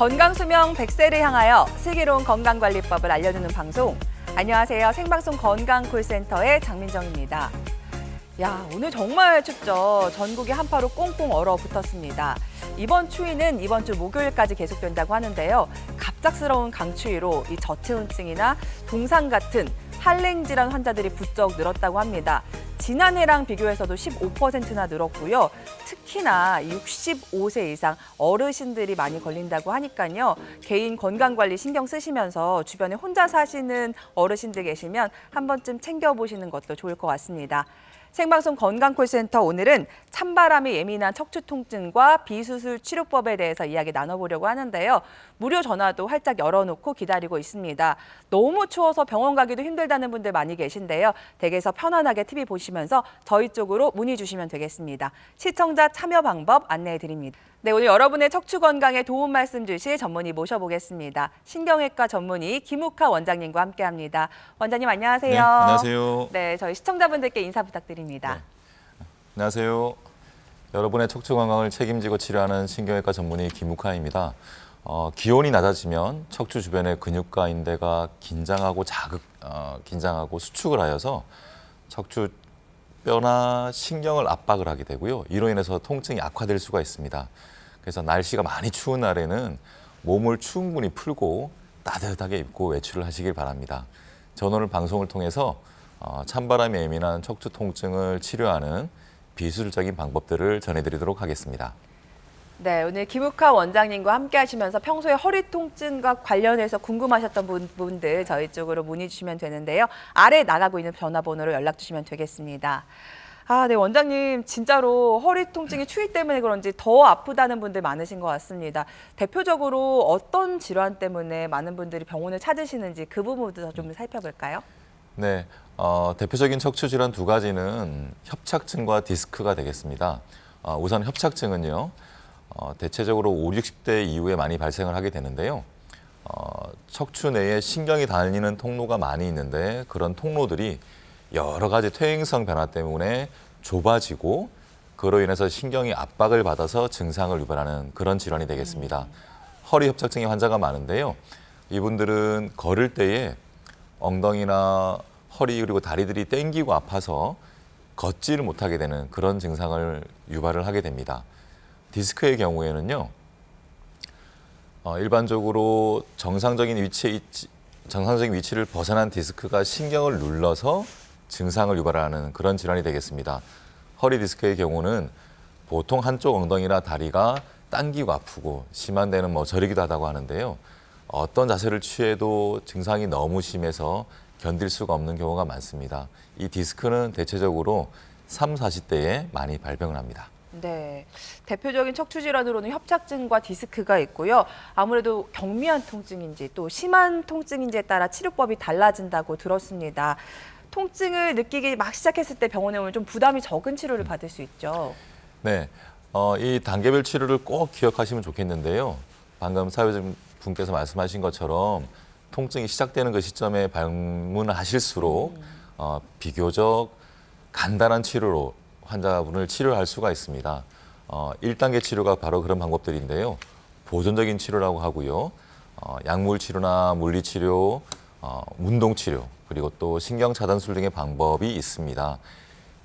건강수명 100세를 향하여 슬기로운 건강관리법을 알려주는 방송. 안녕하세요. 생방송 건강콜센터의 장민정입니다. 야, 오늘 정말 춥죠. 전국이 한파로 꽁꽁 얼어붙었습니다. 이번 추위는 이번 주 목요일까지 계속된다고 하는데요. 갑작스러운 강추위로 이 저체온증이나 동상 같은 한랭 질환 환자들이 부쩍 늘었다고 합니다. 지난해랑 비교해서도 15%나 늘었고요. 특히나 65세 이상 어르신들이 많이 걸린다고 하니까요. 개인 건강 관리 신경 쓰시면서 주변에 혼자 사시는 어르신들 계시면 한 번쯤 챙겨보시는 것도 좋을 것 같습니다. 생방송 건강콜센터 오늘은 찬바람에 예민한 척추 통증과 비수술 치료법에 대해서 이야기 나눠보려고 하는데요. 무료 전화도 활짝 열어놓고 기다리고 있습니다. 너무 추워서 병원 가기도 힘들다는 분들 많이 계신데요. 댁에서 편안하게 TV 보시면서 저희 쪽으로 문의 주시면 되겠습니다. 시청자 참여 방법 안내해 드립니다. 네, 오늘 여러분의 척추 건강에 도움 말씀 주실 전문의 모셔보겠습니다. 신경외과 전문의 김욱하 원장님과 함께합니다. 원장님 안녕하세요. 네, 안녕하세요. 네, 저희 시청자분들께 인사 부탁드립니다. 네. 안녕하세요. 여러분의 척추 건강을 책임지고 치료하는 신경외과 전문의 김욱하입니다. 어, 기온이 낮아지면 척추 주변의 근육과 인대가 긴장하고 자극, 어, 긴장하고 수축을 하여서 척추 뼈나 신경을 압박을 하게 되고요. 이로 인해서 통증이 악화될 수가 있습니다. 그래서 날씨가 많이 추운 날에는 몸을 충분히 풀고 따뜻하게 입고 외출을 하시길 바랍니다. 저는 오늘 방송을 통해서 어, 찬바람에 예민한 척추 통증을 치료하는 비수술적인 방법들을 전해드리도록 하겠습니다. 네, 오늘 김욱하 원장님과 함께 하시면서 평소에 허리 통증과 관련해서 궁금하셨던 분- 분들 저희 쪽으로 문의 주시면 되는데요. 아래 나가고 있는 전화번호로 연락 주시면 되겠습니다. 아, 네, 원장님, 진짜로 허리 통증이 추위 때문에 그런지 더 아프다는 분들 많으신 것 같습니다. 대표적으로 어떤 질환 때문에 많은 분들이 병원을 찾으시는지 그 부분부터 좀 살펴볼까요? 네, 어, 대표적인 척추 질환 두 가지는 협착증과 디스크가 되겠습니다. 어, 우선 협착증은요, 어, 대체적으로 5, 60대 이후에 많이 발생을 하게 되는데요. 어, 척추 내에 신경이 다니는 통로가 많이 있는데 그런 통로들이 여러 가지 퇴행성 변화 때문에 좁아지고 그로 인해서 신경이 압박을 받아서 증상을 유발하는 그런 질환이 되겠습니다. 허리 협착증의 환자가 많은데요. 이분들은 걸을 때에 엉덩이나 허리 그리고 다리들이 땡기고 아파서 걷지를 못하게 되는 그런 증상을 유발을 하게 됩니다. 디스크의 경우에는요. 어, 일반적으로 정상적인 위치에 있지, 정상적인 위치를 벗어난 디스크가 신경을 눌러서 증상을 유발하는 그런 질환이 되겠습니다. 허리 디스크의 경우는 보통 한쪽 엉덩이나 다리가 당기고 아프고 심한 데는 뭐 저리기도 하다고 하는데요. 어떤 자세를 취해도 증상이 너무 심해서 견딜 수가 없는 경우가 많습니다. 이 디스크는 대체적으로 3, 40대에 많이 발병을 합니다. 네. 대표적인 척추 질환으로는 협착증과 디스크가 있고요. 아무래도 경미한 통증인지 또 심한 통증인지에 따라 치료법이 달라진다고 들었습니다. 통증을 느끼기 막 시작했을 때 병원에 오면 좀 부담이 적은 치료를 받을 수 있죠. 네, 어, 이 단계별 치료를 꼭 기억하시면 좋겠는데요. 방금 사회자분께서 말씀하신 것처럼 통증이 시작되는 그 시점에 방문을 하실수록 어, 비교적 간단한 치료로 환자분을 치료할 수가 있습니다. 어, 1단계 치료가 바로 그런 방법들인데요. 보존적인 치료라고 하고요. 어, 약물 치료나 물리 치료, 어, 운동 치료, 그리고 또 신경 차단술 등의 방법이 있습니다.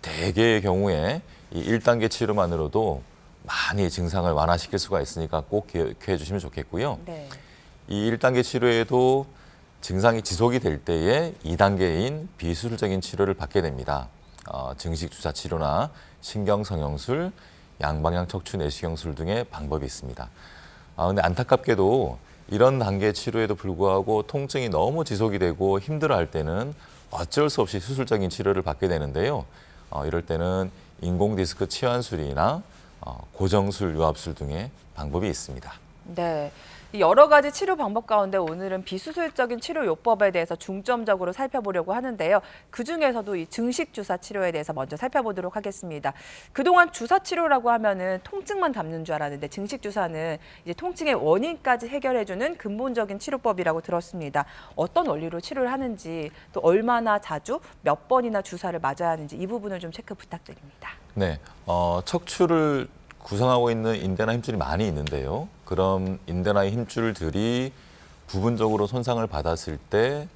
대개의 경우에 이 1단계 치료만으로도 많이 증상을 완화시킬 수가 있으니까 꼭 기억해 주시면 좋겠고요. 네. 이 1단계 치료에도 증상이 지속이 될 때에 2단계인 비수술적인 치료를 받게 됩니다. 어, 증식 주사 치료나 신경 성형술, 양방향 척추 내시경술 등의 방법이 있습니다. 아, 근데 안타깝게도 이런 단계 치료에도 불구하고 통증이 너무 지속이 되고 힘들어할 때는 어쩔 수 없이 수술적인 치료를 받게 되는데요. 어, 이럴 때는 인공 디스크 치환술이나 어, 고정술, 유압술 등의 방법이 있습니다. 네. 이 여러 가지 치료 방법 가운데 오늘은 비수술적인 치료 요법에 대해서 중점적으로 살펴보려고 하는데요. 그 중에서도 이 증식 주사 치료에 대해서 먼저 살펴보도록 하겠습니다. 그동안 주사 치료라고 하면은 통증만 담는 줄 알았는데 증식 주사는 이제 통증의 원인까지 해결해주는 근본적인 치료법이라고 들었습니다. 어떤 원리로 치료를 하는지 또 얼마나 자주 몇 번이나 주사를 맞아야 하는지 이 부분을 좀 체크 부탁드립니다. 네, 어, 척추를 구성하고 있는 인대나 힘줄이 많이 있는데요. 그럼 인대나 힘줄들이 부분적으로 손상을 받았을 때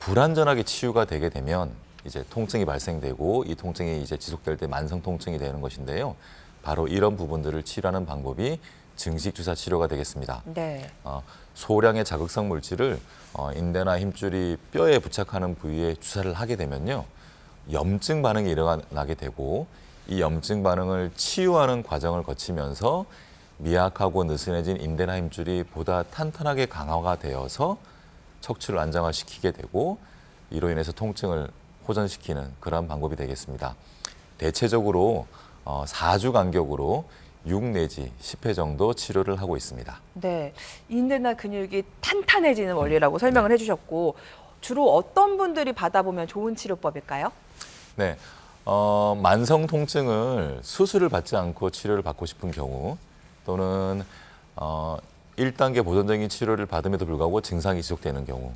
불안전하게 치유가 되게 되면 이제 통증이 발생되고 이 통증이 이제 지속될 때 만성 통증이 되는 것인데요. 바로 이런 부분들을 치료하는 방법이 증식 주사 치료가 되겠습니다. 네. 어, 소량의 자극성 물질을 어, 인대나 힘줄이 뼈에 부착하는 부위에 주사를 하게 되면요. 염증 반응이 일어나게 되고 이 염증 반응을 치유하는 과정을 거치면서 미약하고 느슨해진 인대나 힘줄이 보다 탄탄하게 강화가 되어서 척추를 안정화시키게 되고 이로 인해서 통증을 호전시키는 그러한 방법이 되겠습니다. 대체적으로 어, 4주 간격으로 6 내지 10회 정도 치료를 하고 있습니다. 네. 인대나 근육이 탄탄해지는 원리라고 설명을 해주셨고 주로 어떤 분들이 받아보면 좋은 치료법일까요? 네. 어, 만성 통증을 수술을 받지 않고 치료를 받고 싶은 경우 또는 어, 1단계 보존적인 치료를 받음에도 불구하고 증상이 지속되는 경우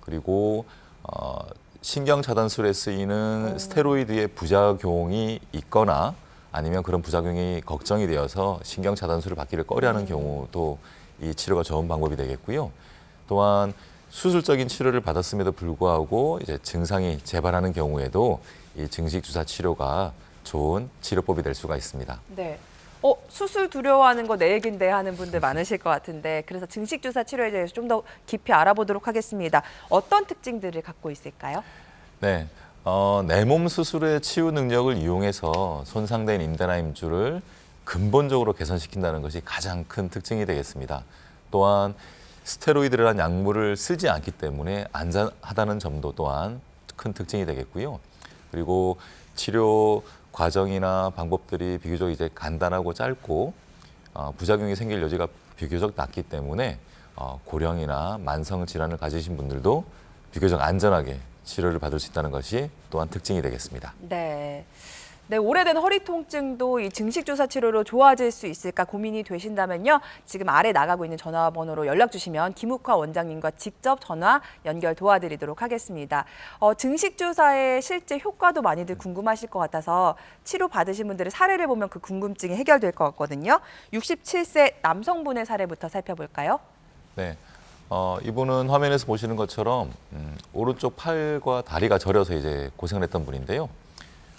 그리고 어, 신경 차단술에 쓰이는 스테로이드의 부작용이 있거나 아니면 그런 부작용이 걱정이 되어서 신경 차단술을 받기를 꺼려하는 경우도 이 치료가 좋은 방법이 되겠고요. 또한 수술적인 치료를 받았음에도 불구하고 이제 증상이 재발하는 경우에도 이 증식 주사 치료가 좋은 치료법이 될 수가 있습니다. 네. 어, 수술 두려워하는 거 내 얘긴데 하는 분들 많으실 것 같은데 그래서 증식 주사 치료에 대해서 좀 더 깊이 알아보도록 하겠습니다. 어떤 특징들을 갖고 있을까요? 네. 어, 내몸 수술의 치유 능력을 이용해서 손상된 인대나 힘줄을 근본적으로 개선시킨다는 것이 가장 큰 특징이 되겠습니다. 또한 스테로이드라는 약물을 쓰지 않기 때문에 안전하다는 점도 또한 큰 특징이 되겠고요. 그리고 치료 과정이나 방법들이 비교적 이제 간단하고 짧고 어, 부작용이 생길 여지가 비교적 낮기 때문에 어, 고령이나 만성 질환을 가지신 분들도 비교적 안전하게 치료를 받을 수 있다는 것이 또한 특징이 되겠습니다. 네. 네, 오래된 허리 통증도 이 증식 주사 치료로 좋아질 수 있을까 고민이 되신다면요. 지금 아래 나가고 있는 전화번호로 연락 주시면 김욱화 원장님과 직접 전화 연결 도와드리도록 하겠습니다. 어, 증식 주사의 실제 효과도 많이들 궁금하실 것 같아서 치료 받으신 분들의 사례를 보면 그 궁금증이 해결될 것 같거든요. 67세 남성분의 사례부터 살펴볼까요? 네. 어, 이분은 화면에서 보시는 것처럼 음, 오른쪽 팔과 다리가 저려서 이제 고생을 했던 분인데요.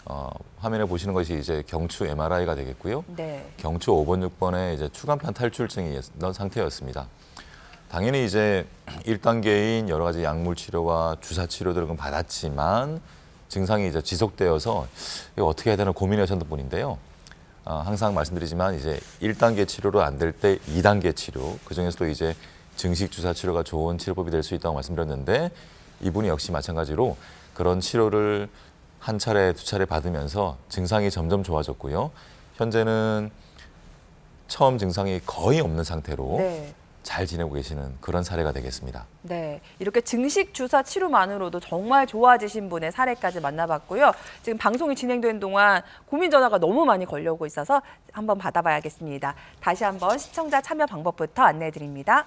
어, 화면에 보시는 것이 이제 경추 MRI가 되겠고요. 네. 경추 5번, 6번에 이제 추간판 탈출증이 있던 상태였습니다. 당연히 이제 1단계인 여러 가지 약물 치료와 주사 치료 등을 받았지만 증상이 이제 지속되어서 이거 어떻게 해야 되나 고민하셨던 분인데요. 어, 항상 말씀드리지만 이제 1단계 치료로 안 될 때 2단계 치료, 그 중에서도 이제 증식 주사 치료가 좋은 치료법이 될 수 있다고 말씀드렸는데 이분이 역시 마찬가지로 그런 치료를 한 차례, 두 차례 받으면서 증상이 점점 좋아졌고요. 현재는 처음 증상이 거의 없는 상태로 네. 잘 지내고 계시는 그런 사례가 되겠습니다. 네, 이렇게 증식 주사 치료만으로도 정말 좋아지신 분의 사례까지 만나봤고요. 지금 방송이 진행된 동안 고민 전화가 너무 많이 걸려오고 있어서 한번 받아봐야겠습니다. 다시 한번 시청자 참여 방법부터 안내해 드립니다.